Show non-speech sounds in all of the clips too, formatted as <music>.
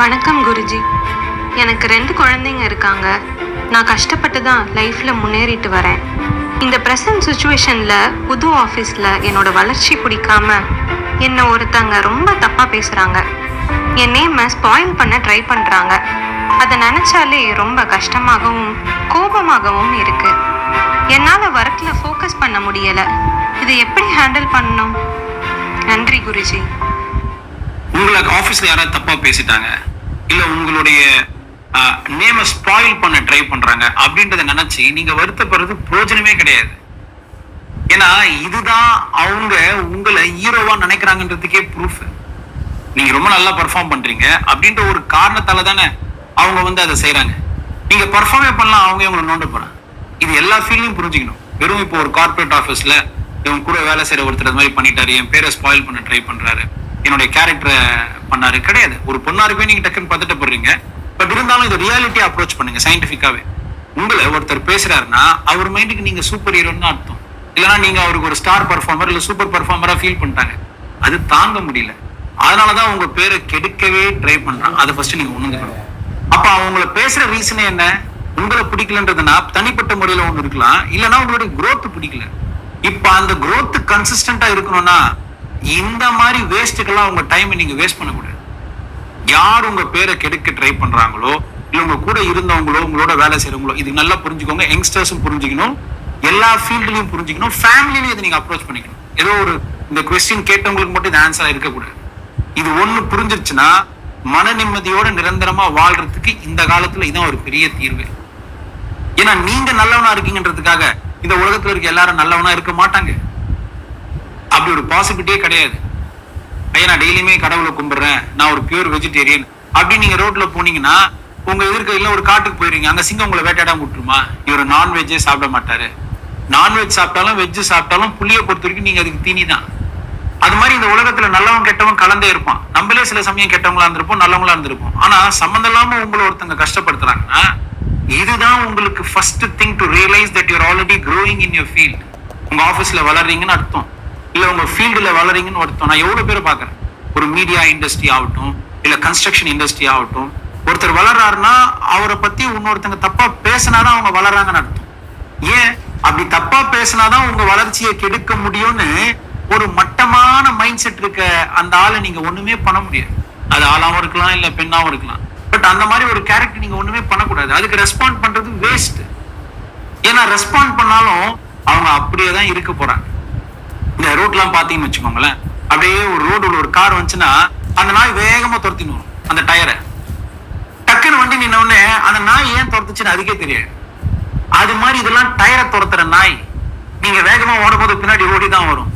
வணக்கம் குருஜி. எனக்கு ரெண்டு குழந்தைங்க இருக்காங்க. நான் கஷ்டப்பட்டு தான் லைஃப்பில் முன்னேறிட்டு வரேன். இந்த ப்ரெசன்ட் சுச்சுவேஷனில் புது ஆஃபீஸில் என்னோட வளர்ச்சி பிடிக்காம என்னை ஒருத்தங்க ரொம்ப தப்பாக பேசுகிறாங்க என் நேமை ஸ்பாயில் பண்ண ட்ரை பண்ணுறாங்க அதை நினச்சாலே ரொம்ப கஷ்டமாகவும் கோபமாகவும் இருக்குது என்னால் ஒர்க்கில் ஃபோக்கஸ் பண்ண முடியலை. இதை எப்படி ஹேண்டில் பண்ணணும்? நன்றி குருஜி. உங்களை ஆஃபீஸில் யாராவது தப்பாக பேசிட்டாங்க இல்லை உங்களுடைய நேமை ஸ்பாயில் பண்ண ட்ரை பண்ணுறாங்க அப்படின்றத நினச்சி நீங்கள் வருத்தப்படுறது பிரயோஜனமே கிடையாது. ஏன்னா இதுதான் அவங்க உங்களை ஹீரோவா நினைக்கிறாங்கன்றதுக்கே ப்ரூஃப் நீங்க ரொம்ப நல்லா பர்ஃபார்ம் பண்றீங்க அப்படின்ற ஒரு காரணத்தால தானே அவங்க வந்து அதை செய்கிறாங்க நீங்க பர்ஃபார்மே பண்ணலாம் அவங்க இவங்களை நோண்ட போறாங்க. இது எல்லா ஃபீல்டையும் புரிஞ்சுக்கணும். வெறும் இப்போ ஒரு கார்ப்பரேட் ஆஃபீஸ்ல இவங்க கூட வேலை செய்யற ஒருத்தர் அது மாதிரி பண்ணிட்டாரு என் பேரை ஸ்பாயில் பண்ண ட்ரை பண்றாரு. என்னுடைய கேரக்டரை பண்ணாரு. கிடையாது. ஒரு பொண்ணாரு போய் நீங்க டக்குன்னு பார்த்துட்டு போடுறீங்க. பட் இருந்தாலும் இது ரியாலிட்டியா அப்ரோச் பண்ணுங்க சயின்டிஃபிக்காவே உங்களை ஒருத்தர் பேசுறாருன்னா அவர் மைண்டுக்கு நீங்க சூப்பர் ஹீரோன்னு அர்த்தம். இல்லைன்னா நீங்க அவருக்கு ஒரு ஸ்டார் பர்ஃபார்மர் இல்ல சூப்பர் பர்ஃபார்மரா ஃபீல் பண்ணிட்டாங்க. அது தாங்க முடியல. அதனாலதான் உங்க பேரை கெடுக்கவே ட்ரை பண்றான். அதை ஃபர்ஸ்ட் நீங்க உணர்ந்துக்கணும். அப்ப அவங்கள பேசுற ரீசனே என்ன? உங்களை பிடிக்கலன்றதுனா தனிப்பட்ட முறையில ஒண்ணு இருக்கலாம். இல்லைன்னா உங்களுடைய குரோத் பிடிக்கல. இப்ப அந்த குரோத் கன்சிஸ்டண்டா இருக்கணும்னா இந்த மாதிரி வேஸ்ட்டுக்கெல்லாம் உங்க டைமை நீங்க வேஸ்ட் பண்ணக்கூடாது. யார் உங்க பேரை கெடுக்க ட்ரை பண்றாங்களோ இல்ல உங்க கூட இருந்தவங்களோ உங்களோட வேலை செய்கிறவங்களோ இது நல்லா புரிஞ்சுக்கோங்க யங்ஸ்டர்ஸும் புரிஞ்சுக்கணும் எல்லா ஃபீல்ட்லயும் புரிஞ்சுக்கணும் ஃபேமிலிலையும் இதை நீங்க அப்ரோச் பண்ணிக்கணும். ஏதோ ஒரு இந்த கொஸ்டின் கேட்டவங்களுக்கு மட்டும் இந்த ஆன்சரா இருக்கக்கூடாது. இது ஒண்ணு புரிஞ்சிருச்சுன்னா மன நிம்மதியோட நிரந்தரமா வாழ்றதுக்கு இந்த காலத்துல இதான் ஒரு பெரிய தீர்வு. ஏன்னா நீங்க நல்லவனா இருக்கீங்கன்றதுக்காக இந்த உலகத்துல இருக்க எல்லாரும் நல்லவனா இருக்க மாட்டாங்க. அப்படி ஒரு பாசிபிலிட்டியே கிடையாது. ஐயா நான் டெய்லியுமே கடவுளை கும்பிடுறேன். நான் ஒரு பியூர் வெஜிடேரியன் அப்படின்னு நீங்க ரோட்ல போனீங்கன்னா உங்க எதிர்க்கையில ஒரு காட்டுக்கு போயிருங்க அங்க சிங்கம் உங்களை வேட்டையாடாம விட்டுருமா? இவர் நான்வெஜ்ஜே சாப்பிட மாட்டாரு. நான்வெஜ் சாப்பிட்டாலும் வெஜ் சாப்பிட்டாலும் புளியை பொறுத்த வரைக்கும் நீங்க அதுக்கு தீனி தான். அது மாதிரி இந்த உலகத்துல நல்லவன் கெட்டவன் கலந்தே இருப்பான். நம்மளே சில சமயம் கெட்டவங்களா இருந்திருப்போம் நல்லவங்களா இருந்திருப்போம். ஆனா சம்மந்தம் இல்லாம உங்களை ஒருத்தங்க கஷ்டப்படுத்துறாங்கன்னா இதுதான் உங்களுக்கு first thing to realise that your already growing in your field உங்க ஆபீஸ்ல வளர்றீங்கன்னு அர்த்தம். இல்ல உங்க ஃபீல்டுல வளர்றீங்கன்னு ஒருத்தன் நான் எவ்வளவு பேர் பாக்குறேன் ஒரு மீடியா இண்டஸ்ட்ரி ஆகட்டும் இல்ல கன்ஸ்ட்ரக்ஷன் இண்டஸ்ட்ரி ஆகட்டும் ஒருத்தர் வளர்றாருன்னா அவரை பத்தி இன்னொருத்தங்க தப்பா பேசினாதான் அவங்க வளர்றாங்கன்னு அர்த்தம். ஏன்? அப்படி தப்பா பேசினாதான் உங்க வளர்ச்சியை கெடுக்க முடியும்னு ஒரு மட்டமான மைண்ட் செட் இருக்க அந்த ஆளை நீங்க ஒண்ணுமே பண்ண முடியாது. அது ஆளாவும் இருக்கலாம் இல்ல பெண்ணாவும் இருக்கலாம். பட் அந்த மாதிரி ஒரு கேரக்டர் நீங்க ஒண்ணுமே பண்ணக்கூடாது. அதுக்கு ரெஸ்பாண்ட் பண்ணுறது வேஸ்ட் ஏன்னா ரெஸ்பாண்ட் பண்ணாலும் அவங்க அப்படியே தான் இருக்க போகிறாங்க இந்த ரோட்லாம் பாத்தீங்கன்னு வச்சுக்கோங்களேன். அப்படியே ஒரு ரோடு ஒரு கார் வந்துச்சுன்னா அந்த நாய் வேகமா துரத்தின்னு வரும் அந்த டயரை டக்குன்னு வண்டி நின்ன உடனே அந்த நாய் ஏன் துரத்துச்சுன்னு அதுக்கே தெரியாது. அது மாதிரி இதெல்லாம் டயரை துரத்துற நாய் நீங்க வேகமா ஓடும்போது பின்னாடி ஓடி தான் வரும்.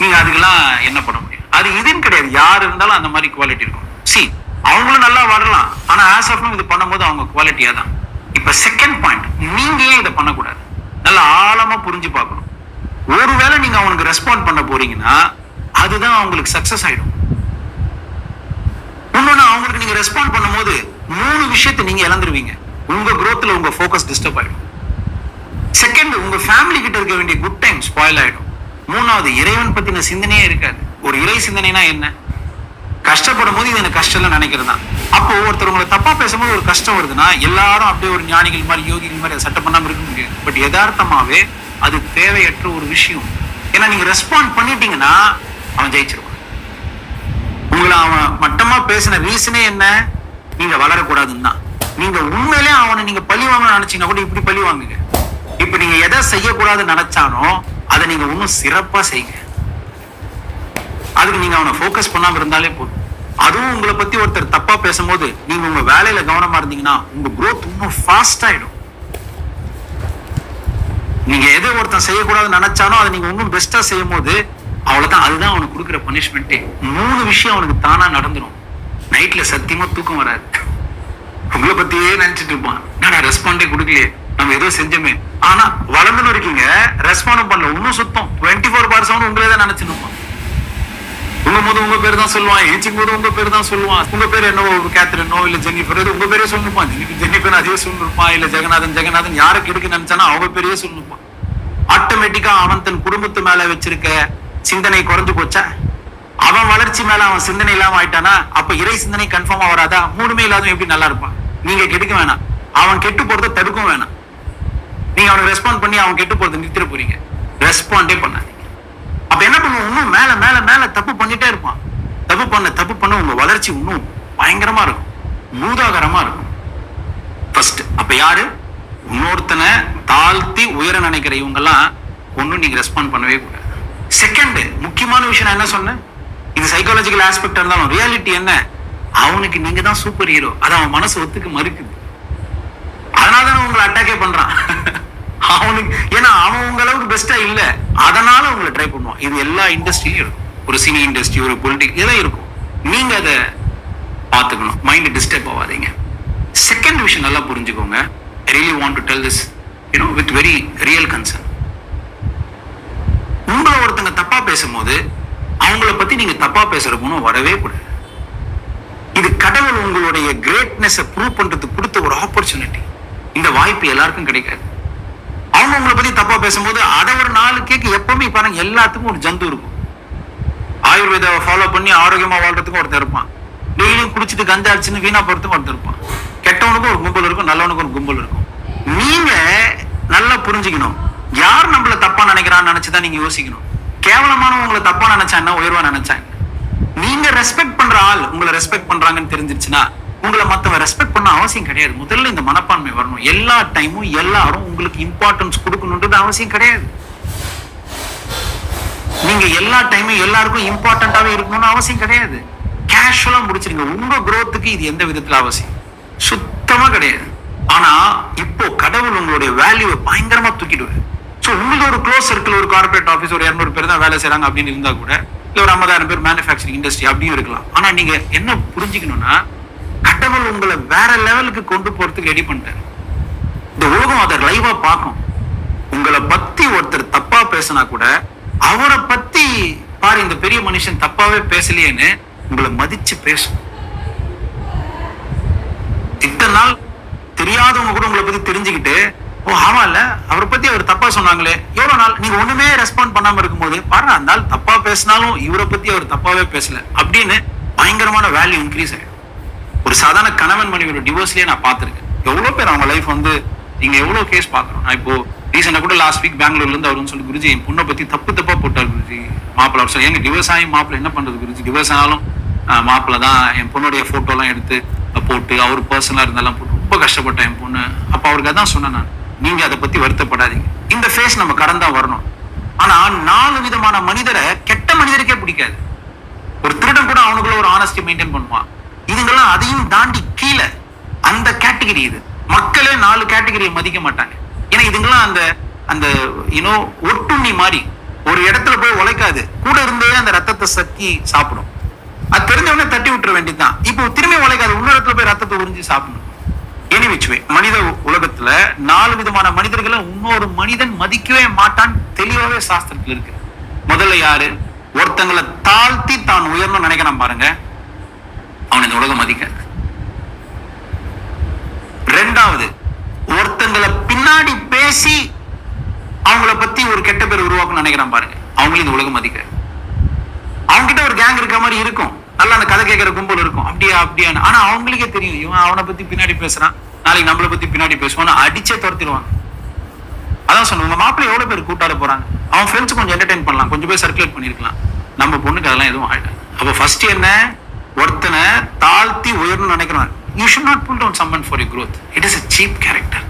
நீங்க அதுக்கெல்லாம் என்ன பண்ண முடியும்? அது இதுன்னு கிடையாது. யார் இருந்தாலும் அந்த மாதிரி குவாலிட்டி இருக்கும். சி அவங்களும் நல்லா வரலாம் ஆனா ஆஸ் ஆஃப் இது பண்ணும்போது அவங்க குவாலிட்டியா தான் இப்ப செகண்ட் பாயிண்ட் நீங்க ஏன் இதை பண்ணக்கூடாது? நல்லா ஆழமா புரிஞ்சு பார்க்கணும் ஒருவேளை நீங்க அவனுக்கு ரெஸ்பாண்ட் பண்ண போறீங்கன்னா அதுதான் அவங்களுக்கு சக்சஸ் ஆயிடும். இன்னொன்னு அவங்களுக்கு நீங்க ரெஸ்பாண்ட் பண்ணும்போது மூணு விஷயத்தை நீங்க இழந்துருவீங்க. உங்க குரோத்ல உங்க ஃபோக்கஸ் டிஸ்டர்ப் ஆயிடும். செகண்ட் உங்க ஃபேமிலி கிட்ட இருக்க வேண்டிய குட் டைம் ஸ்பாயில் ஆயிடும். மூணாவது இறைவன் பத்தின சிந்தனையே இருக்காது. ஒரு இறை சிந்தனைனா என்ன? கஷ்டப்படும் போது இது எனக்கு கஷ்டம் நினைக்கிறது தான். அப்போ ஒருத்தர் உங்களை தப்பா பேசும்போது ஒரு கஷ்டம் வருதுன்னா எல்லாரும் அப்படியே ஒரு ஞானிகள் மாதிரி யோகிகள் மாதிரி சட்டம் பண்ணாமல் பண்ணாம இருக்க முடியாது. பட் யதார்த்தமாவே அது தேவையற்ற ஒரு விஷயம். ஏன்னா நீங்க ரெஸ்பாண்ட் பண்ணிட்டீங்கன்னா அவன் ஜெயிச்சிருவான். உங்களை அவன் மட்டமா பேசின ரீசனே என்ன? நீங்க வளரக்கூடாதுன்னு தான். நீங்க உண்மையிலே அவனை நீங்க பழி வாங்கணும்னு நினைச்சீங்கன்னா கூட இப்படி பழி வாங்குங்க. இப்ப நீங்க எதை செய்யக்கூடாதுன்னு நினைச்சானோ அதை நீங்க இன்னும் சிறப்பா செய்யுங்க. அதுக்கு நீங்க அவனை ஃபோக்கஸ் பண்ணாம இருந்தாலே போதும். அதுவும் உங்களை பத்தி ஒருத்தர் தப்பா பேசும்போது நீங்க உங்க வேலையில கவனமா இருந்தீங்கன்னா உங்க குரோத் இன்னும் ஃபாஸ்ட் ஆயிடும். நீங்க எதை ஒருத்தன் செய்யக்கூடாதுன்னு நினைச்சானோ அதை நீங்க இன்னும் பெஸ்டா செய்யும் போது அவ்வளவுதான். அதுதான் அவனுக்கு கொடுக்குற பனிஷ்மெண்ட்டே மூணு விஷயம் அவனுக்கு தானா நடந்துடும் நைட்ல சத்தியமா தூக்கம் வராது. உங்களை பத்தியே நினைச்சிட்டு இருப்பான். நான் ரெஸ்பாண்டே கொடுக்கலையே. நம்ம ஏதோ செஞ்சோமே. ஆனா வளர்ந்துன்னு இருக்கீங்க. ரெஸ்பாண்டும் பண்ணல. இன்னும் சுத்தம். டுவெண்ட்டி ஃபோர் பார்ஸ் உங்களே தான் நினைச்சிருப்பான் உங்க போது உங்க பேர் தான் சொல்லுவான். ஏச்சிங் போது உங்க பேர் தான் சொல்லுவான். உங்க பேர் என்னவோ? கேத்ரினோ இல்ல ஜெனிஃபர் இது உங்க பேரே சொல்லிருப்பான். ஜெனிஃபர் ஜெனிஃபர் அதே சொல்லிருப்பான். இல்ல ஜெகநாதன் ஜெகநாதன் யாருக்கு எடுக்க நினைச்சானா அவங்க பேரையே சொல்லிருப்பான். ஆட்டோமேட்டிக்கா அவன் தன் குடும்பத்து மேல வச்சிருக்க சிந்தனை குறைஞ்சு போச்சா? அவன் வளர்ச்சி மேல அவன் சிந்தனை இல்லாம ஆயிட்டானா? அப்ப இறை சிந்தனை கன்ஃபார்மா வராதா? மூணுமே இல்லாத எப்படி நல்லா இருப்பான்? நீங்க கெடுக்க வேணாம். அவன் கெட்டு போறத தடுக்கவும் வேணாம். நீங்க அவனுக்கு ரெஸ்பாண்ட் பண்ணி அவன் கெட்டு போறதை நிறுத்திட போறீங்க. ரெஸ்பாண்டே பண்ணாதீங்க. அப்ப என்ன பண்ணுவோம்? இன்னும் மேல மேல மேல தப்பு பண்ணிட்டே இருப்பான். தப்பு பண்ண தப்பு பண்ண உங்க வளர்ச்சி இன்னும் பயங்கரமா இருக்கும். மூதாகரமா இருக்கும். ஃபர்ஸ்ட் அப்ப யாரு? இன்னொருத்தனை தாழ்த்தி உயர நினைக்கிற இவங்க எல்லாம் நீங்கள் நீங்க ரெஸ்பாண்ட் பண்ணவே கூடாது. செகண்ட் முக்கியமான விஷயம் நான் என்ன சொன்னேன்? இது சைக்காலஜிக்கல் ஆஸ்பெக்ட் இருந்தாலும் ரியாலிட்டி என்ன? அவனுக்கு நீங்க தான் சூப்பர் ஹீரோ அது அவன் மனசு ஒத்துக்க மறுக்குது. அதனால தானே உங்களை அட்டாக்கே பண்றான். <laughs> அவனுக்கு ஏன்னா அவன் உங்க அளவுக்கு பெஸ்டா இல்ல. அதனால உங்களை ட்ரை பண்ணுவான். இது எல்லா இண்டஸ்ட்ரியும் இருக்கும். ஒரு சினி இண்டஸ்ட்ரி ஒரு பொலிட்டிக் இதெல்லாம் இருக்கும். நீங்க அதை பார்த்துக்கணும். மைண்ட் டிஸ்டர்ப் ஆகாதீங்க. செகண்ட் விஷயம் நல்லா புரிஞ்சுக்கோங்க. Really want to tell this you know with very real concern உங்களை ஒருத்தங்க தப்பா பேசும்போது அவங்கள பத்தி நீங்க தப்பா பேசுற குணம் வரவே கூடாது. இது கடவுள் உங்களுடைய கிரேட்னஸ் ப்ரூவ் பண்றதுக்கு கொடுத்த ஒரு ஆப்பர்ச்சுனிட்டி இந்த வாய்ப்பு எல்லாருக்கும் கிடைக்காது. அவங்க உங்களை பத்தி தப்பா பேசும்போது அதை ஒரு நாலு கேக்கு எப்பவுமே பாருங்க எல்லாத்துக்கும் ஒரு ஜந்து இருக்கும். ஆயுர்வேதாவை ஃபாலோ பண்ணி ஆரோக்கியமா வாழ்றதுக்கும் ஒருத்தர் இருப்பான். டெய்லியும் குடிச்சிட்டு கஞ்சா அடிச்சுன்னு வீணா போறதுக்கும் ஒருத்தர் இருப்பான். கெட்டவனுக்கும் ஒரு கும்பல் இருக்கும் நல்லவனுக்கும் ஒரு கும்பல் இருக்கும். நீங்க நல்லா புரிஞ்சுக்கணும். யார் நம்மள தப்பா நினைக்கிறான்னு நினைச்சுதான் நீங்க யோசிக்கணும். கேவலமானவங்க உங்களை தப்பா நினைச்சா உயர்வா நினைச்சாங்க நீங்க ரெஸ்பெக்ட் பண்ற ஆள் உங்களை ரெஸ்பெக்ட் பண்றாங்கன்னு தெரிஞ்சிருச்சுன்னா உங்களை மத்தவன் ரெஸ்பெக்ட் பண்ண அவசியம் கிடையாது. முதல்ல இந்த மனப்பான்மை வரணும். எல்லா டைமும் எல்லாரும் உங்களுக்கு இம்பார்ட்டன்ஸ் கொடுக்கணுன்றது அவசியம் கிடையாது. நீங்க எல்லா டைமும் எல்லாருக்கும் இம்பார்ட்டன்டாவே இருக்கணும்னு அவசியம் கிடையாது. கேஷுவலா முடிச்சிருங்க. உங்க குரோத்துக்கு இது எந்த விதத்துல அவசியம்? சுத்தமா கிடையாது. ஆனா இப்போ கடவுள் உங்களுடைய வேல்யூவை பயங்கரமா தூக்கிடுவார் சோ உங்களுக்கு ஒரு க்ளோஸ் சர்க்கிள் ஒரு கார்பரேட் ஆஃபீஸ் ஒரு இரநூறு பேர் தான் வேலை செய்றாங்க அப்படின்னு இருந்தா கூட இல்லை ஒரு ஐம்பதாயிரம் பேர் மேனுஃபேக்சரிங் இண்டஸ்ட்ரி அப்படியும் இருக்கலாம். ஆனா நீங்க என்ன புரிஞ்சுக்கணும்னா கடவுள் உங்களை வேற லெவலுக்கு கொண்டு போறதுக்கு ரெடி பண்ணிட்டாரு. இந்த உலகம் அதை லைவா பார்க்கும். உங்களை பத்தி ஒருத்தர் தப்பா பேசினா கூட அவரை பத்தி பாரு இந்த பெரிய மனுஷன் தப்பாவே பேசலையேன்னு உங்களை மதிச்சு பேசும். இத்தனை நாள் தெரியாதவங்க கூட உங்களை பத்தி தெரிஞ்சுக்கிட்டு ஓ ஆமா இல்ல அவரை பத்தி அவர் தப்பா சொன்னாங்களே எவ்வளவு நாள் நீங்க ஒண்ணுமே ரெஸ்பாண்ட் பண்ணாம இருக்கும்போது பாருங்க அந்த நாள் தப்பா பேசினாலும் இவரை பத்தி அவர் தப்பாவே பேசல அப்படின்னு பயங்கரமான வேல்யூ இன்க்ரீஸ் ஆயிடும். ஒரு சாதாரண கணவன் மனைவியோட டிவோர்ஸ்லயே நான் பார்த்துருக்கேன். எவ்வளவு பேர் அவங்க லைஃப் வந்து நீங்க எவ்வளவு கேஸ் பாக்குறோம் நான் இப்போ ரீசெண்டா கூட லாஸ்ட் வீக் பெங்களூர்ல இருந்து அவருன்னு சொல்லி குருஜி என் பொண்ணை பத்தி தப்பு தப்பா போட்டார் குருஜி. மாப்பிள்ள அவர் சொல்லி எங்க டிவோர்ஸ் ஆகி மாப்பிள்ள என்ன பண்றது குருஜி? டிவோர்ஸ் ஆனாலும் மாப்பிள்ள தான் என் பொண்ணுடைய போட்டோ எல்லாம் எடுத்து போட்டு அவர் பர்சனலா இருந்தாலும் போட்டு ரொம்ப கஷ்டப்பட்டேன் என் பொண்ணு. அப்போ அவருக்கு அதான் சொன்னேன் நான். நீங்க அதை பத்தி வருத்தப்படாதீங்க. இந்த ஃபேஸ் நம்ம கடந்தா வரணும். ஆனா நாலு விதமான மனிதரை கெட்ட மனிதருக்கே பிடிக்காது. ஒரு திருடன் கூட அவனுக்குள்ள ஒரு ஆனஸ்டி மெயின்டைன் பண்ணுவான். இதுங்கெல்லாம் அதையும் தாண்டி கீழே அந்த கேட்டகரி இது. மக்களே நாலு கேட்டகரியை மதிக்க மாட்டாங்க. ஏன்னா இதுங்கெல்லாம் அந்த அந்த யூனோ ஒட்டுண்ணி மாதிரி. ஒரு இடத்துல போய் உழைக்காது. கூட இருந்தே அந்த ரத்தத்தை சத்தி சாப்பிடும். அது தெரிஞ்சவனே தட்டி விட்டுற வேண்டியதுதான். இப்போ திரும்பி உழைக்காது அது உள்ளடத்துல போய் ரத்தத்தை உறிஞ்சி சாப்பிடணும். எனிவிச்சுவே மனித உலகத்துல நாலு விதமான மனிதர்களை இன்னொரு மனிதன் மதிக்கவே மாட்டான் தெளிவாவே சாஸ்திரத்துல இருக்கு. முதல்ல யாரு? ஒருத்தங்களை தாழ்த்தி தான் உயர்ந்து நினைக்கிறான் பாருங்க. அவன் இந்த உலகம் மதிக்காது ரெண்டாவது ஒருத்தங்களை பின்னாடி பேசி அவங்கள பத்தி ஒரு கெட்ட பேர் உருவாக்கணும்னு நினைக்கிறான் பாருங்க. அவங்களும் இந்த உலகம் மதிக்காது அவங்க கிட்ட ஒரு கேங் இருக்க மாதிரி இருக்கும். நல்லா அந்த கதை கேட்கற கும்பல் இருக்கும். அப்படியா அப்படியான்னு. ஆனா அவங்களுக்கே தெரியும். இவன் அவனை பத்தி பின்னாடி பேசுறான். நாளைக்கு நம்மளை பத்தி பின்னாடி பேசுவான்னு அடிச்சே துரத்திடுவாங்க. அதான் சொன்னேன் உங்க மாப்பிள்ளை எவ்வளவு பேர் கூட்டாட போறாங்க? அவன் ஃப்ரெண்ட்ஸ் கொஞ்சம் என்டர்டைன் பண்ணலாம். கொஞ்சம் பேர் சர்க்குலேட் பண்ணிருக்கலாம். நம்ம பொண்ணுக்கு அதெல்லாம் எதுவும் ஆயிடாது அப்ப ஃபர்ஸ்ட் என்ன? ஒருத்தனை தாழ்த்தி உயரணும்னு நினைக்கிறான் you should not pull down someone for you growth it is a cheap character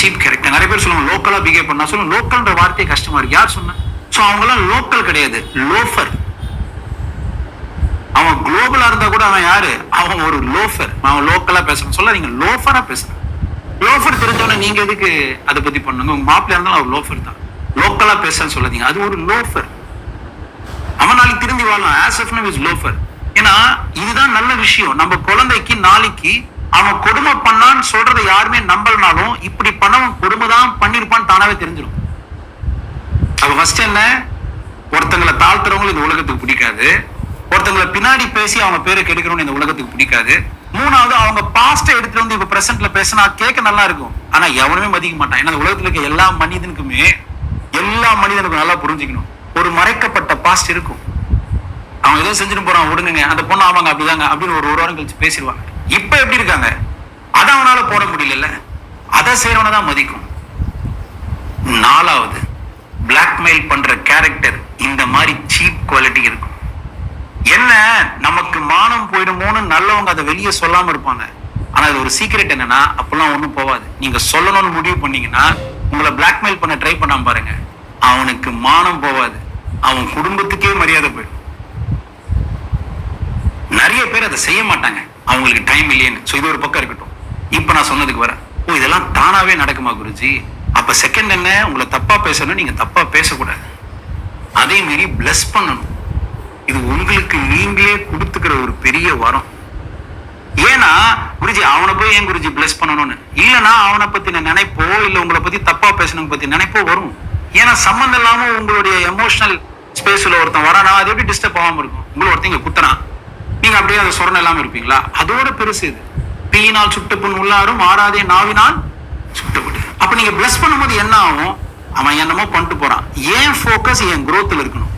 cheap character நிறைய பேர் சொல்லுவாங்க லோக்கலா பிஹேவ் பண்ணா சொல்லுவாங்க. லோக்கல்ன்ற வார்த்தை கஷ்டமா இருக்கு. யார் சொன்னா? சோ அவங்கெல்லாம் லோக்கல் கிடையாது. லோஃபர் அவன் குளோபலா இருந்தா கூட அவன் யாரு? அவன் ஒரு லோஃபர் அவன் லோக்கலா பேசுறான் சொல்ல நீங்க லோஃபரா பேசுறான் லோஃபர் தெரிஞ்சவன நீங்க எதுக்கு அதை பத்தி பண்ணுங்க? உங்க மாப்பிள்ள இருந்தாலும் அவர் லோஃபர் தான். லோக்கலா பேசுறேன்னு சொல்லாதீங்க. அது ஒரு லோஃபர் அவன் நாளைக்கு திரும்பி வாழலாம் ஆஸ் எஃப் இஸ் லோஃபர் ஏன்னா இதுதான் நல்ல விஷயம். நம்ம குழந்தைக்கு நாளைக்கு அவன் கொடுமை பண்ணான்னு சொல்றதை யாருமே நம்பலனாலும் இப்படி பண்ணவன் கொடுமை தான் பண்ணிருப்பான்னு தானாவே தெரிஞ்சிடும் அப்ப ஃபர்ஸ்ட் என்ன? ஒருத்தங்களை தாழ்த்துறவங்களும் இந்த உலகத்துக்கு பிடிக்காது. ஒருத்தவங்களை பின்னாடி பேசி அவங்க பேரை கெடுக்கணும்னு இந்த உலகத்துக்கு பிடிக்காது. மூணாவது அவங்க பாஸ்ட எடுத்துட்டு வந்து இப்ப பிரசன்ட்ல பேசினா கேட்க நல்லா இருக்கும். ஆனா எவனுமே மதிக்க மாட்டான். ஏன்னா உலகத்துல இருக்க எல்லா மனிதனுக்குமே எல்லா மனிதனுக்கும் நல்லா புரிஞ்சுக்கணும். ஒரு மறைக்கப்பட்ட பாஸ்ட் இருக்கும். அவங்க ஏதோ செஞ்சுட்டு போறான் விடுங்க அந்த பொண்ணு ஆமாங்க அப்படிதாங்க அப்படின்னு ஒரு ஒரு வாரம் கழிச்சு பேசிடுவாங்க. இப்ப எப்படி இருக்காங்க? அதை அவனால போட முடியல அதை செய்யறவனை தான் மதிக்கும். நாலாவது பிளாக்மெயில் பண்ற கேரக்டர் இந்த மாதிரி சீப் குவாலிட்டி இருக்கும். என்ன நமக்கு மானம் போயிடுமோன்னு நல்லவங்க அதை வெளியே சொல்லாம இருப்பாங்க. ஆனா அது ஒரு சீக்ரெட் என்னன்னா அப்பெல்லாம் ஒண்ணும் போவாது. நீங்க சொல்லணும்னு முடிவு பண்ணீங்கன்னா உங்களை பிளாக்மெயில் பண்ண ட்ரை பண்ணாம பாருங்க. அவனுக்கு மானம் போவாது. அவன் குடும்பத்துக்கே மரியாதை போயிடும். நிறைய பேர் அதை செய்ய மாட்டாங்க. அவங்களுக்கு டைம் இல்லையேன்னு ஸோ இது ஒரு பக்கம் இருக்கட்டும். இப்போ நான் சொன்னதுக்கு வரேன். ஓ இதெல்லாம் தானாவே நடக்குமா குருஜி? அப்ப செகண்ட் என்ன? உங்களை தப்பா பேசணும் நீங்க தப்பா பேசக்கூடாது. அதே மாரி பிளஸ் பண்ணணும். இது உங்களுக்கு நீங்களே கொடுத்துக்கிற ஒரு பெரிய வரம். ஏன்னா குருஜி அவனை போய் ஏன் குருஜி பிளஸ் பண்ணணும்னு? இல்லைன்னா அவனை பத்தின நினைப்போ இல்ல உங்களை பத்தி தப்பா பேசணும் பத்தி நினைப்போ வரும். ஏன்னா சம்மந்தம் இல்லாம உங்களுடைய எமோஷனல் ஸ்பேஸ்ல ஒருத்தன் வரானா அது எப்படி டிஸ்டர்ப் ஆகாம இருக்கும்? உங்களை ஒருத்தன் இங்க குத்துறான். நீங்க அப்படியே அதை சொரணம் இல்லாம இருப்பீங்களா? அதோட பெருசு இது. தீயினால் சுட்ட புண் உள்ளாரும் ஆறாதே நாவினால் சுட்டப்படு அப்ப நீங்க பிளஸ் பண்ணும்போது என்ன ஆகும்? அவன் என்னமோ பண்ணிட்டு போறான். ஏன் ஃபோக்கஸ் என் குரோத்தில் இருக்கணும்?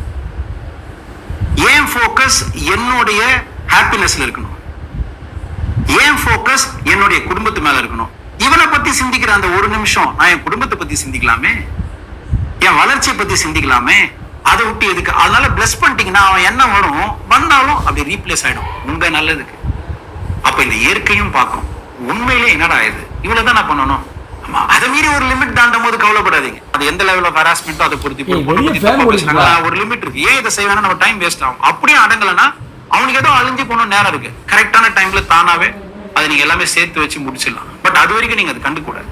ஏன் ஃபோக்கஸ் என்னுடைய ஹாப்பினஸ்ல இருக்கணும்? ஏன் ஃபோக்கஸ் என்னுடைய குடும்பத்து மேல இருக்கணும்? இவனை பத்தி சிந்திக்கிற அந்த ஒரு நிமிஷம் நான் என் குடும்பத்தை பத்தி சிந்திக்கலாமே? என் வளர்ச்சியை பத்தி சிந்திக்கலாமே? அதை விட்டு எதுக்கு? அதனால பிளஸ் பண்ணிட்டீங்கன்னா அவன் என்ன வரும்? வந்தாலும் அப்படி ரீப்ளேஸ் ஆயிடும். உங்க நல்லதுக்கு. அப்ப இந்த இயற்கையும் பார்க்கும். உண்மையிலே என்னடா இது? இவ்வளவுதான் நான் பண்ணணும். ஆமா, அதை மீறி ஒரு லிமிட் தாண்டும் போது கவலைப்படாதீங்க. அது எந்த லெவல் ஆஃப் ஹராஸ்மெண்ட்டோ அதை பொறுத்து. ஒரு லிமிட் இருக்கு. ஏன் இதை செய்வேன்னா நம்ம டைம் வேஸ்ட் ஆகும். அப்படியே அடங்கலைன்னா அவனுக்கு ஏதோ அழிஞ்சு போகணும் நேரம் இருக்கு. கரெக்டான டைம்ல தானாவே அதை நீங்க எல்லாமே சேர்த்து வச்சு முடிச்சிடலாம். பட் அது வரைக்கும் நீங்க அதை கண்டுக்கூடாது.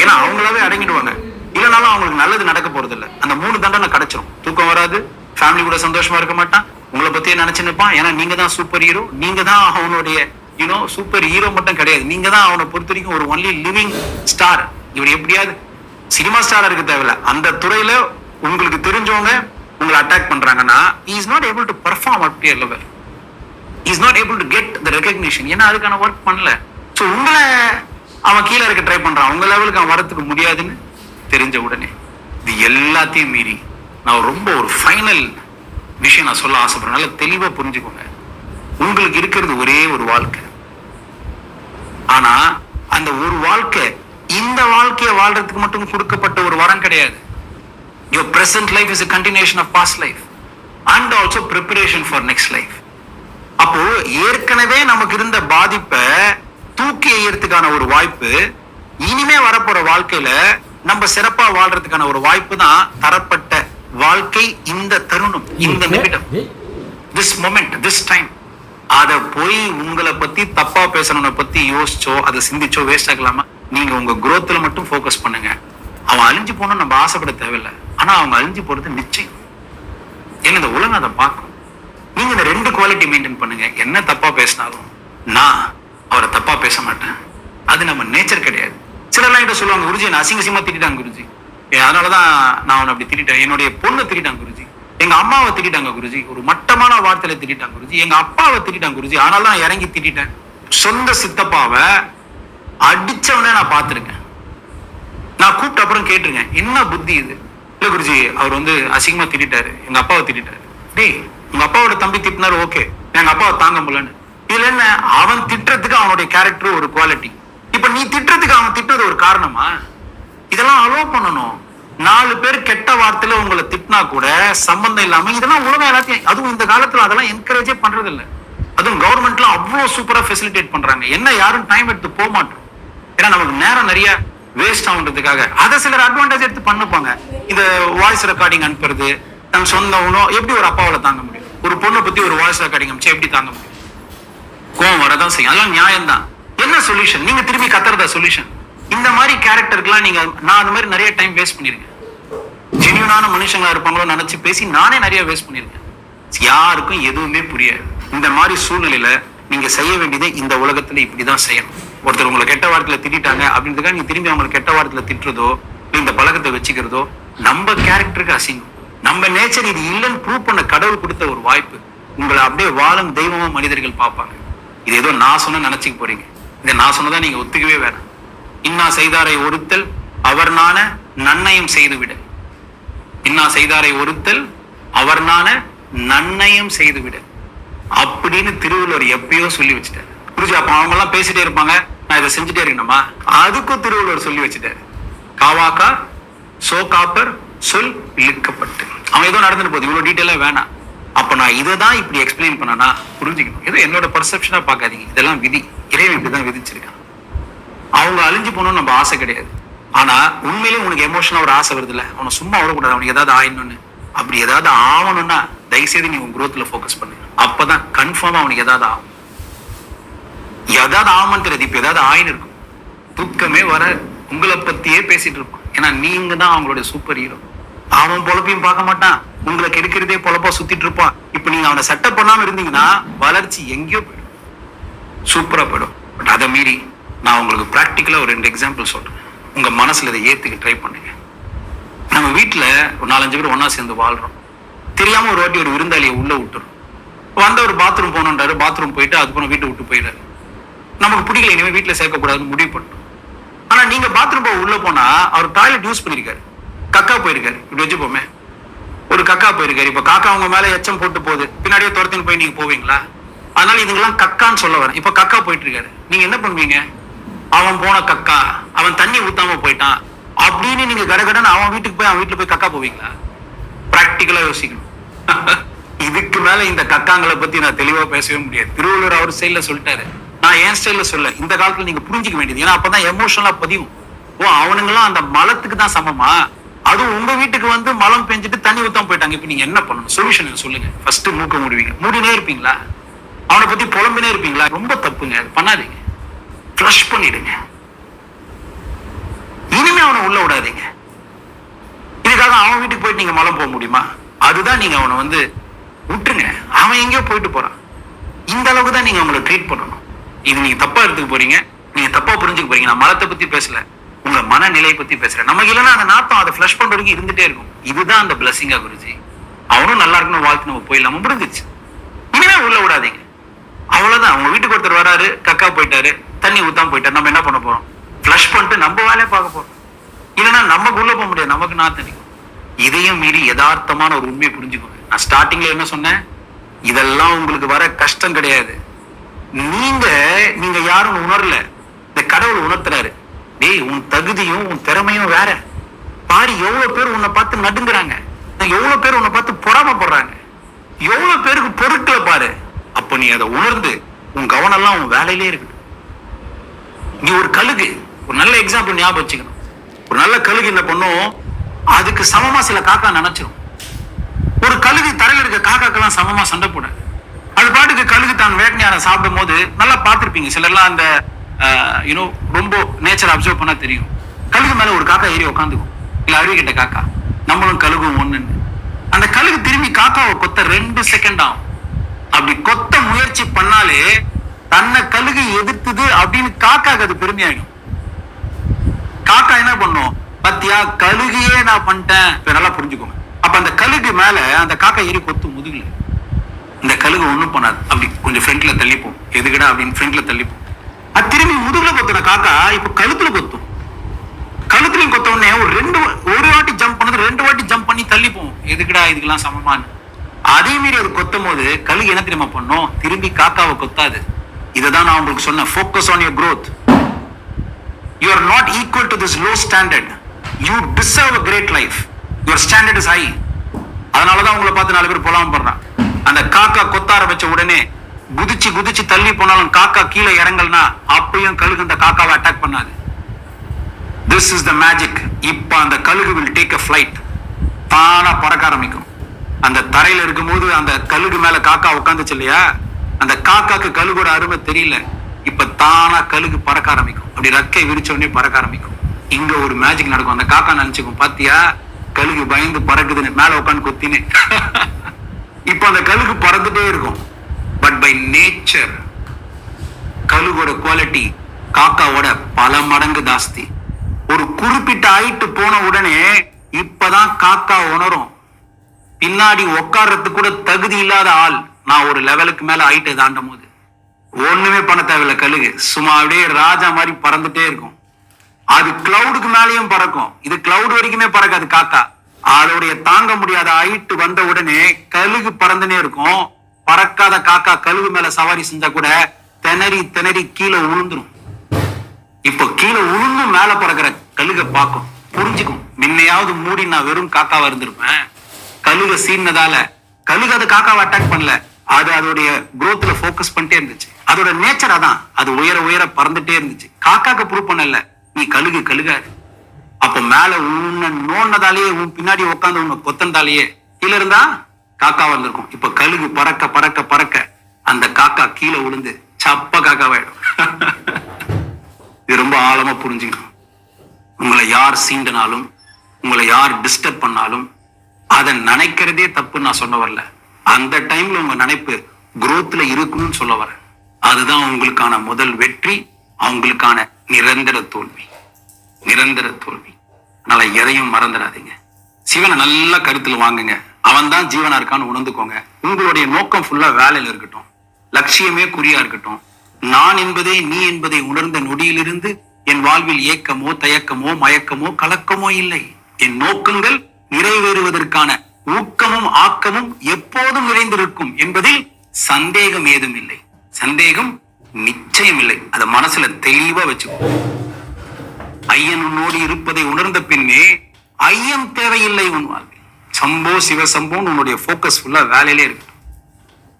ஏன்னா அவங்களாவே அடங்கிடுவாங்க. இல்லைனாலும் அவங்களுக்கு நல்லது நடக்க போறது இல்ல. அந்த மூணு தண்டனை கிடைச்சிரும். தூக்கம் வராது ஃபேமிலி கூட சந்தோஷமா இருக்க மாட்டான் உங்களை பத்தியே நினைச்சு நிற்பான் ஏன்னா நீங்க தான் சூப்பர் ஹீரோ நீங்க தான் அவனுடைய யூனோ சூப்பர் ஹீரோ மட்டும் கிடையாது. நீங்க தான் அவனை பொறுத்த வரைக்கும் ஒரு ஒன்லி லிவிங் ஸ்டார் இவர் எப்படியாவது சினிமா ஸ்டாரா இருக்க தேவையில்ல. அந்த துறையில உங்களுக்கு தெரிஞ்சவங்க உங்களை அட்டாக் பண்றாங்கன்னா is not able to perform at peer level is not able to get the recognition ஏன்னா அதுக்கான ஒர்க் பண்ணல. ஸோ உங்களை அவன் கீழே இருக்க ட்ரை பண்றான். உங்க லெவலுக்கு அவன் வரத்துக்கு முடியாதுன்னு தெரிஞ்ச உடனே இது எல்லாத்தையும் மீறி நான் ரொம்ப ஒரு ஃபைனல் விஷயம் நான் சொல்ல ஆசைப்படுறேன். நல்லா தெளிவா புரிஞ்சுக்கோங்க. உங்களுக்கு இருக்கிறது ஒரே ஒரு வாழ்க்கை. ஆனா அந்த ஒரு வாழ்க்கை இந்த வாழ்க்கையை வாழ்றதுக்கு மட்டும் கொடுக்கப்பட்ட ஒரு வரம் கிடையாது. Present life is a continuation of past life and also preparation for next life. அப்போ ஏற்கனவே நமக்கு இருந்த பாதிப்பை தூக்கி எறியறதுக்கான ஒரு வாய்ப்பு இனிமே வரப்போற வாழ்க்கையில நம்ம சிறப்பா வாழ்றதுக்கான ஒரு வாய்ப்பு தான் தரப்பட்ட வாழ்க்கை இந்த தருணம் இந்த நிமிடம். திஸ் மொமெண்ட் திஸ் டைம் அத போய் உங்களை பத்தி தப்பா பேசணும்ன பத்தி யோசிச்சோ அதை சிந்திச்சோ வேஸ்ட் ஆகலாமா நீங்க உங்க growthல மட்டும் ஃபோக்கஸ் பண்ணுங்க. அவன் அழிஞ்சு போகணும்னு நம்ம ஆசைப்பட தேவையில்லை. ஆனா அவங்க அழிஞ்சு போறது நிச்சயம். ஏன்னா இந்த உலகம் அதை பார்க்கும். நீங்க இந்த ரெண்டு குவாலிட்டி மெயின்டைன் பண்ணுங்க. என்ன தப்பா பேசினாலும் நான் அவரை தப்பா பேச மாட்டேன். அது நம்ம நேச்சர் கிடையாது. சிலர்லாம் கிட்ட சொல்லுவாங்க குருஜி நான் அசிங்க திட்டாங்க குருஜி. அதனாலதான் நான் அவனை அப்படி திட்டேன் என்னுடைய பொண்ணை திட்டாங்க குருஜி. எங்க அம்மாவை திட்டாங்க குருஜி. ஒரு மட்டமான வார்த்தையில திட்டாங்க குருஜி. எங்க அப்பாவை திட்டாங்க குருஜி. ஆனால்தான் இறங்கி திட்டிட்டேன். சொந்த சித்தப்பாவை அடிச்சவனே நான் பார்த்திருக்கேன். நான் கூப்பிட்ட அப்புறம் கேட்டிருக்கேன் என்ன புத்தி இது? இல்லை குருஜி அவர் வந்து அசிங்கமா திட்டாரு எங்க அப்பாவை திட்டாரு டேய் உங்க அப்பாவோட தம்பி திட்டினாரு ஓகே. எங்க அப்பாவை தாங்க முடியலன்னு. இதுல என்ன? அவன் திட்டுறதுக்கு அவனுடைய கேரக்டர் ஒரு குவாலிட்டி இப்ப நீ திட்டுறதுக்கு அவன் திட்டுறது ஒரு காரணமா? இதெல்லாம் அலோவ் பண்ணணும். நாலு பேர் கெட்ட வார்த்தையில உங்களை திட்டினா கூட சம்பந்தம் இல்லாம இதெல்லாம் உலகம் எல்லாத்தையும் அதுவும் இந்த காலத்துல அதெல்லாம் என்கரேஜே பண்றது இல்லை அதுவும் கவர்மெண்ட்ல அவ்வளோ சூப்பரா ஃபெசிலிட்டேட் பண்றாங்க. என்ன யாரும் டைம் எடுத்து போக மாட்டோம். ஏன்னா நமக்கு நேரம் நிறைய வேஸ்ட் ஆகுன்றதுக்காக. அதை சிலர் அட்வான்டேஜ் எடுத்து பண்ணுப்பாங்க. இந்த வாய்ஸ் ரெக்கார்டிங் அனுப்புறது நம்ம சொந்த உணவு எப்படி ஒரு அப்பாவில் தாங்க முடியும்? ஒரு பொண்ணை பத்தி ஒரு வாய்ஸ் ரெக்கார்டிங் அமைச்சு எப்படி தாங்க முடியும்? கோவம் வரதான் செய்யும். அதெல்லாம் நியாயம் தான் என்ன சொல்யூஷன் நீங்க திரும்பி கத்துறதா சொல்யூஷன் இந்த மாதிரி கேரக்டருக்குலாம் நீங்க நான் அந்த மாதிரி நிறைய டைம் வேஸ்ட் பண்ணிருக்கேன். ஜென்யூனான மனுஷங்களா இருப்பாங்களோ நினைச்சு பேசி நானே நிறைய வேஸ்ட் பண்ணிருக்கேன். யாருக்கும் எதுவுமே புரியாது. இந்த மாதிரி சூழ்நிலையில நீங்க செய்ய வேண்டியதை இந்த உலகத்துல இப்படிதான் செய்யணும். ஒருத்தர் உங்களை கெட்ட வார்த்தையில திட்டாங்க அப்படின்றதுக்காக நீங்க திரும்பி அவங்களை கெட்ட வார்த்தையில திட்டுறதோ இந்த பழக்கத்தை வச்சுக்கிறதோ நம்ம கேரக்டருக்கு அசிங்கம். நம்ம நேச்சர் இது இல்லைன்னு ப்ரூவ் பண்ண கடவுள் கொடுத்த ஒரு வாய்ப்பு. உங்களை அப்படியே வாழும் தெய்வமா மனிதர்கள் பார்ப்பாங்க. இது ஏதோ நான் சொன்ன நினைச்சுக்க போறீங்க. இதை நான் சொன்னதா நீங்க ஒத்துக்கவே வேணாம். இன்னா செய்தாரை ஒருத்தல் அவர் நான நன்னயம் செய்து விட இன்னா செய்தாரை ஒருத்தல் அவர் நான நன்னயம் செய்துவிடு. அப்படின்னு திருவள்ளுவர் எப்பயோ சொல்லி வச்சுட்டார். புரிஞ்சு அப்ப அவங்க எல்லாம் பேசிட்டே இருப்பாங்க. நான் இதை செஞ்சுட்டே இருக்கணுமா? அதுக்கும் திருவள்ளுவர் சொல்லி வச்சுட்டாரு. காவாக்கா சோ காப்பர் சொல் இழுக்கப்பட்டு. அவன் ஏதோ நடந்துட்டு போகுது. இவ்வளவு டீட்டெயிலா வேணாம். அப்ப நான் இதை தான் இப்படி எக்ஸ்பிளைன் பண்ணனா புரிஞ்சுக்கணும். ஏதோ என்னோட பர்செப்ஷனா பார்க்காதீங்க. இதெல்லாம் விதி. இறைவன் இப்படிதான் விதிச்சிருக்கான். அவங்க அழிஞ்சு போகணும்னு நம்ம ஆசை கிடையாது. ஆனா உண்மையிலேயே உனக்கு எமோஷனா ஒரு ஆசை வருது இல்ல அவனை சும்மா விடக்கூடாது. அவனுக்கு ஏதாவது ஆயிடணும்னு. அப்படி ஏதாவது ஆகணும்னா தயவுசெய்து நீ உன் growthல ஃபோக்கஸ் பண்ணு. அப்பதான் கன்ஃபார்மா அவனுக்கு ஏதாவது ஆகும். ஏதாவது ஆமான்னு தெரியாது இப்ப ஏதாவது ஆயின்னு இருக்கும். தூக்கமே வர உங்களை பத்தியே பேசிட்டு இருக்கும். ஏன்னா நீங்க தான் அவங்களுடைய சூப்பர் ஹீரோ அவன் பொழப்பையும் பார்க்க மாட்டான். உங்களை கெடுக்கிறதே பொழப்பா சுத்திட்டு இருப்பான். இப்ப நீங்க அவனை செட்டப் பண்ணாம இருந்தீங்கன்னா வளர்ச்சி எங்கேயோ போயிடும். சூப்பரா போயிடும். பட் அதை மீறி நான் உங்களுக்கு ப்ராக்டிக்கலா ஒரு ரெண்டு எக்ஸாம்பிள் சொல்றேன். உங்க மனசுல இதை ஏத்துக்க ட்ரை பண்ணுங்க. நம்ம வீட்டுல ஒரு நாலஞ்சு பேர் ஒன்றா சேர்ந்து வாழ்றோம். தெரியாம ஒரு வாட்டி ஒரு விருந்தாளியை உள்ள விட்டுரும் வந்த ஒரு பாத்ரூம் போகணுன்றாரு பாத்ரூம் போயிட்டு அதுக்கப்புறம் வீட்டை விட்டு போயிடாரு நமக்கு பிடிக்கல இனிமேல் வீட்டில் சேர்க்கக்கூடாதுன்னு முடிவு பண்ணிட்டோம். ஆனால் நீங்கள் பாத்ரூம் போக உள்ளே போனால் அவர் டாய்லெட் யூஸ் பண்ணியிருக்காரு கக்கா போயிருக்காரு. இப்படி வச்சுப்போமே. ஒரு கக்கா போயிருக்காரு. இப்போ காக்கா அவங்க மேலே எச்சம் போட்டு போகுது. பின்னாடியே துரத்தின்னு போய் நீங்கள் போவீங்களா? அதனால இதுங்கெல்லாம் கக்கான்னு சொல்ல வரேன். இப்போ கக்கா போயிட்டு இருக்காரு நீங்கள் என்ன பண்ணுவீங்க? அவன் போன கக்கா அவன் தண்ணி ஊத்தாம போயிட்டான். அப்படின்னு நீங்க கடகடன்னு அவன் வீட்டுக்கு போய் அவன் வீட்டுல போய் கக்கா போவீங்களா? பிராக்டிக்கலா யோசிக்கணும். <laughs> இதுக்கு மேல இந்த கக்காங்களை பத்தி நான் தெளிவா பேசவே முடியாது. திருவள்ளுவர் அவர் சைடில் சொல்லிட்டாரு. நான் என் ஸ்டைல சொல்ல இந்த காலத்துல நீங்க புரிஞ்சுக்க வேண்டியது. ஏன்னா அப்பதான் எமோஷனலா பதியும். ஓ அவனுங்களாம் அந்த மலத்துக்கு தான் சமமா? அதுவும் உங்க வீட்டுக்கு வந்து மலம் பெஞ்சிட்டு தண்ணி ஊத்தாம போயிட்டாங்க. இப்ப நீங்க என்ன பண்ணணும்? சொல்யூஷன் சொல்லுங்க. ஃபர்ஸ்ட் மூக்க மூடுவீங்க. மூடினே இருப்பீங்களா? அவனை பத்தி புலம்பினே இருப்பீங்களா? ரொம்ப தப்புங்க. அது பண்ணாதீங்க. ஃப்ளஷ் பண்ணிடுங்க. இனிமே அவனை உள்ள விடாதீங்க. இதுக்காக அவன் வீட்டுக்கு போயிட்டு நீங்க மலம் போக முடியுமா? அதுதான் நீங்க அவனை வந்து விட்டுருங்க. அவன் எங்கேயோ போயிட்டு போறான். இந்த அளவுக்கு தான் நீங்க அவங்களை ட்ரீட் பண்ணணும். இது நீங்க தப்பா எடுத்துக்க போறீங்க நீங்க தப்பா புரிஞ்சுக்க போறீங்க. நான் மரத்தை பத்தி பேசல. உங்க மனநிலையை பத்தி பேசுறேன். நமக்கு இல்லைன்னா அந்த நாத்தம் அதை ஃபிளஷ் பண்றதுக்கு இருந்துட்டே இருக்கும். இதுதான் அந்த பிளஸிங்கா குருஜி. அவனும் நல்லா இருக்கணும் வாழ்த்து நம்ம போயிடலாம? முடிஞ்சிச்சு இனிமே உள்ள விடாதீங்க. அவ்வளவுதான். அவங்க வீட்டுக்கு ஒருத்தர் வராரு கக்கா போயிட்டாரு தண்ணி ஊத்தாம போயிட்டாரு நம்ம என்ன பண்ண போறோம்? ஃபிளஷ் பண்ணிட்டு நம்ம வேலையை பார்க்க போறோம். இல்லைன்னா நமக்கு உள்ள போக முடியாது. நமக்கு நாத்து அடிக்கும். இதையும் மீறி யதார்த்தமான ஒரு உண்மையை புரிஞ்சுக்கோங்க. நான் ஸ்டார்டிங்ல என்ன சொன்னேன்? இதெல்லாம் உங்களுக்கு வர கஷ்டம் கிடையாது. நீங்க நீங்க யாரும் உணரல. இந்த கடவுள் உணர்த்துறாரு. டேய் உன் தகுதியும் உன் திறமையும் வேற. பாரு எவ்வளவு பேர் உன்னை பார்த்து நடுங்குறாங்க. எவ்வளவு பேர் உன்னை பார்த்து பொறாமப்படுறாங்க. எவ்வளவு பேருக்கு பொருட்களை பாரு. அப்ப நீ அதை உணர்ந்து உன் கவனம் எல்லாம் உன் வேலையிலே இருக்கு. நீ ஒரு கழுகு ஒரு நல்ல எக்ஸாம்பிள் ஞாபகம் வச்சுக்கணும். ஒரு நல்ல கழுகு என்ன பண்ணும்? அதுக்கு சமமா சில காக்கா நினைச்சிடும் ஒரு கழுகு தரையில இருக்க காக்காக்கெல்லாம் சமமா சண்டை போட அது பாட்டுக்கு கழுகு தான் வேட்டையாட சாப்பிடும் போது நல்லா பார்த்துருப்பீங்க. சிலர்லாம் அந்த யூனோ ரொம்ப நேச்சர் அப்சர்வ் பண்ணா தெரியும். கழுகு மேல ஒரு காக்கா ஏறி உட்காந்துக்கும் இல்லை அருவி கிட்ட காக்கா. நம்மளும் கழுகும் ஒண்ணுன்னு. அந்த கழுகு திரும்பி காக்காவை கொத்த ரெண்டு செகண்ட் ஆகும். அப்படி கொத்த முயற்சி பண்ணாலே தன்னை கழுகு எதிர்த்துது அப்படின்னு காக்காக்கு அது பெருமையாயிடும். காக்கா என்ன பண்ணும்? பத்தியா கழுகையே நான் பண்ணிட்டேன். நல்லா புரிஞ்சுக்கோங்க. அப்ப அந்த கழுகு மேல அந்த காக்கா ஏறி கொத்து முதுகுல. இந்த கழுகு ஒன்றும் பண்ணாது. அப்படி கொஞ்சம் ஃப்ரண்ட்ல தள்ளிப்போம். எதுக்கடா அப்படின்னு ஃப்ரண்ட்ல தள்ளிப்போம். அது திரும்பி முதுகுல கொத்துன காக்கா இப்போ கழுத்துல கொத்தும். கழுத்துலையும் கொத்த உடனே ஒரு ரெண்டு ஒரு வாட்டி ஜம்ப் பண்ணது ரெண்டு வாட்டி ஜம்ப் பண்ணி தள்ளிப்போம். எதுக்கடா இதுக்கெல்லாம் சமமான்னு அதே மீறி அது கொத்தும் போது கழுகு என்ன தெரியுமா பண்ணும்? திரும்பி காக்காவை கொத்தாது. இதை தான் நான் உங்களுக்கு சொன்னேன். Focus on your growth you are not equal to this low standard you deserve a great life your standard is high. அதனால தான் உங்களை பார்த்து நாலு பேர் போலாம் போடுறான். அந்த காக்கா கொத்த ஆரம்பிச்ச உடனே குதிச்சு குதிச்சு தள்ளி போனாலும் காக்கா கீழே இறங்கல்னா அப்பயும் கழுகு அந்த காக்காவை அட்டாக் பண்ணாது. திஸ் இஸ் த மேஜிக் இப்ப அந்த கழுகு வில் டேக் அ ஃப்ளைட் தானா பறக்க ஆரம்பிக்கும். அந்த தரையில இருக்கும்போது அந்த கழுகு மேல காக்கா உட்காந்துச்சு இல்லையா? அந்த காக்காக்கு கழுகோட அருமை தெரியல. இப்ப தானா கழுகு பறக்க ஆரம்பிக்கும். அப்படி ரக்கை விரிச்ச உடனே பறக்க ஆரம்பிக்கும். இங்க ஒரு மேஜிக் நடக்கும். அந்த காக்கா நினைச்சுக்கும் பாத்தியா கழுகு பயந்து பறக்குதுன்னு மேல உட்காந்து கொத்தினே <laughs> இப்ப அந்த கழுகு பறந்துட்டே இருக்கும். பட் பை நேச்சர் கழுகோட குவாலிட்டி காக்காவோட பல மடங்கு ஜாஸ்தி. ஒரு குறிப்பிட்ட ஹைட்டு போன உடனே இப்பதான் காக்கா உணரும். பின்னாடி உட்கார்றதுக்கு கூட தகுதி இல்லாத ஆள். நான் ஒரு லெவலுக்கு மேல ஹைட்டை தாண்டும் போது. ஒண்ணுமே பண்ண தேவையில்ல கழுகு. சும்மா அப்படியே ராஜா மாதிரி பறந்துட்டே இருக்கும். அது கிளவுடுக்கு மேலேயும் பறக்கும். இது கிளவுட் வரைக்குமே பறக்காது காக்கா. அதோடைய தாங்க முடியாத ஹைட் வந்த உடனே கழுகு பறந்துனே இருக்கும். பறக்காத காக்கா கழுகு மேல சவாரி செஞ்சா கூட திணறி திணறி கீழே உளுந்துரும் இப்போ கீழே உளுந்து மேல பறக்கிற கழுக பார்க்கும். புரிஞ்சுக்கும். முன்னையாவது மூடி நான் வெறும் காக்காவா இருந்திருப்பேன். கழுக சீனதால கழுகு அது காக்காவை அட்டாக் பண்ணல. அது அதோடைய குரோத்ல ஃபோக்கஸ் பண்ணிட்டே இருந்துச்சு. அதோட நேச்சர் அதான். அது உயர உயர பறந்துட்டே இருந்துச்சு. காக்காக்கு ப்ரூவ் பண்ணல நீ கழுகு கழுகாது. அப்ப மேல உன்னை நோண்டதாலேயே உன் பின்னாடி உட்காந்து உன்னை கொத்தந்தாலேயே கீழே இருந்தா காக்கா வந்திருக்கும். இப்ப கழுகு பறக்க பறக்க பறக்க அந்த காக்கா கீழே விழுந்து சப்ப காக்காவாயிடும். இது ரொம்ப ஆழமா புரிஞ்சுக்கணும். உங்களை யார் சீண்டனாலும் உங்களை யார் டிஸ்டர்ப் பண்ணாலும் அதை நினைக்கிறதே தப்புன்னு நான் சொல்ல வரல. அந்த டைம்ல உங்க நினைப்பு குரோத்ல இருக்கணும்னு சொல்ல வரேன். அதுதான் உங்களுக்கான முதல் வெற்றி அவங்களுக்கான நிரந்தர தோல்வி. நிரந்தர தோல்வி. அதனால எதையும் மறந்துடாதீங்க. சிவனை நல்ல கருத்துல வாங்குங்க. அவன் தான் ஜீவனா இருக்கான்னு உணர்ந்துக்கோங்க. உங்களுடைய நோக்கம் ஃபுல்லா வேலையில இருக்கட்டும். லட்சியமே குறியா இருக்கட்டும். நான் என்பதே நீ என்பதை உணர்ந்த நொடியிலிருந்து என் வாழ்வில் ஏக்கமோ தயக்கமோ மயக்கமோ கலக்கமோ இல்லை. என் நோக்கங்கள் நிறைவேறுவதற்கான ஊக்கமும் ஆக்கமும் எப்போதும் நிறைந்திருக்கும் என்பதில் சந்தேகம் ஏதும் இல்லை. சந்தேகம் நிச்சயம் இல்லை. அதை மனசுல தெளிவா வச்சுக்கோ. ஐயன் உன்னோடு இருப்பதை உணர்ந்த பின்னே ஐயம் தேவையில்லை உன் வாழ்வில். சம்போ சிவசம்போன்னு உன்னுடைய போக்கஸ் ஃபுல்லா வேலையிலே இருக்கு.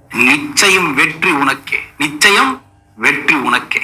நிச்சயம் வெற்றி உனக்கே. நிச்சயம் வெற்றி உனக்கே.